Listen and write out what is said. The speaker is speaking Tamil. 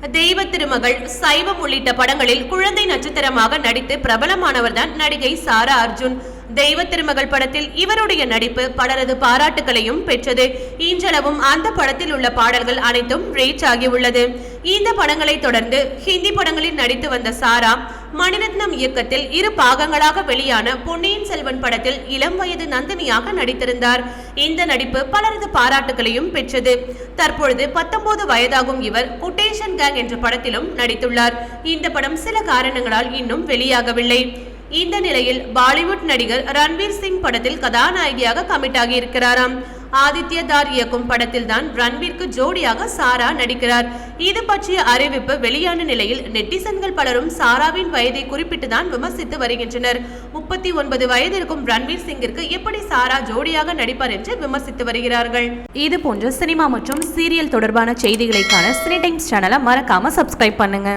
தெய்வ திருமகள் சைவம் உள்ளிட்ட படங்களில் குழந்தை நட்சத்திரமாக நடித்து பிரபலமானவர்தான் நடிகை சாரா அர்ஜுன். தெய்வ திருமகள் படத்தில் இவருடைய நடிப்பு பலரது பாராட்டுகளையும் பெற்றது. இன்றளவும் அந்த படத்தில் உள்ள பாடல்கள் அனைத்தும் ரீச் ஆகியுள்ளது. இந்த படங்களை தொடர்ந்து ஹிந்தி படங்களில் நடித்து வந்த சாரா மணிரத்னம் இயக்கத்தில் இரு பாகங்களாக வெளியான பொன்னியின் செல்வன் படத்தில் இளம் வயது நந்தினியாக நடித்திருந்தார். இந்த நடிப்பு பலரது பாராட்டுகளையும் பெற்றது. தற்பொழுது பத்தொன்பது வயதாகும் இவர் குட்டேஷன் கேங் என்ற படத்திலும் நடித்துள்ளார். இந்த படம் சில காரணங்களால் இன்னும் வெளியாகவில்லை. இந்த நிலையில் பாலிவுட் நடிகர் ரன்வீர் சிங் படத்தில் கதாநாயகியாக கமிட் இருக்கிறாராம் ஆதித்யதார் ஆதித்ய தார் இயக்கும் படத்தில் தான் ரன்வீருக்கு ஜோடியாக சாரா நடிக்கிறார். இது பற்றிய அறிவிப்பு வெளியான நிலையில் நெட்டிசன்கள் பலரும் சாராவின் வயதை குறிப்பிட்டு தான் விமர்சித்து வருகின்றனர். முப்பத்தி ஒன்பது வயதிற்கும் ரன்வீர் சிங்கிற்கு எப்படி சாரா ஜோடியாக நடிப்பார் என்று விமர்சித்து வருகிறார்கள். இது போன்ற சினிமா மற்றும் சீரியல் தொடர்பான செய்திகளைக்கான சினி டைம்ஸ் சேனலை மறக்காம சப்ஸ்கிரைப் பண்ணுங்க.